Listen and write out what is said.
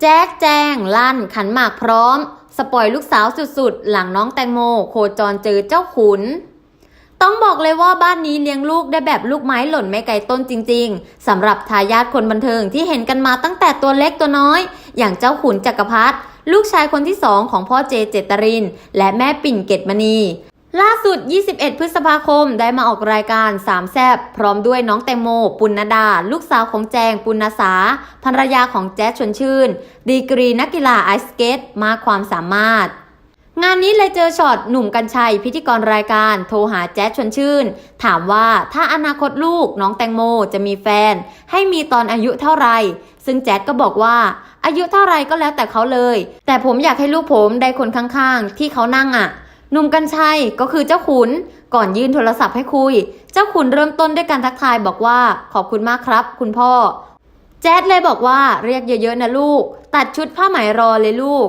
แจ๊กแจง ลั่นขันหมากพร้อม สปอยลูกสาวสุดๆ หลังน้องแตงโม โคจรเจอเจ้าขุน ต้องบอกเลยว่าบ้านนี้เลี้ยงลูกได้แบบลูกไม้หล่นไม่ไกลต้นจริงๆสำหรับทายาทคนบันเทิงที่เห็นกันมาตั้งแต่ตัวเล็กตัวน้อย อย่างเจ้าขุนจักรพัฒลูกชายคนที่สองของพ่อเจเจตริน และแม่ปิ่นเกตมณี ล่าสุด 21 พฤษภาคม ได้มาออกรายการสามแซบพร้อมด้วยน้องแตงโม ปุณณดา ลูกสาวของแจง ปุณสาภรรยาของแจ๊ดชวนชื่น ดีกรีนักกีฬาไอสเกตมากความสามารถ งานนี้เลยเจอช็อตหนุ่มกัญชัย พิธีกรรายการโทรหาแจ๊ดชวนชื่น ถามว่าถ้าอนาคตลูกน้องแตงโมจะมีแฟน ให้มีตอนอายุเท่าไหร่ซึ่งแจ๊ดก็บอกว่าอายุเท่าไหร่ก็แล้วแต่เขาเลย แต่ผมอยากให้ลูกผมได้คนข้างๆ ที่เขานั่งอะ่ะ หนุ่มกัญชัยก็คือเจ้าขุน ก่อนยื่นโทรศัพท์ให้คุย เจ้าขุนเริ่มต้นด้วยการทักทายบอกว่าขอบคุณมากครับ คุณพ่อ แจ๊ดเลยบอกว่าเรียกเยอะๆนะลูก ตัดชุดผ้าไหมรอเลยลูก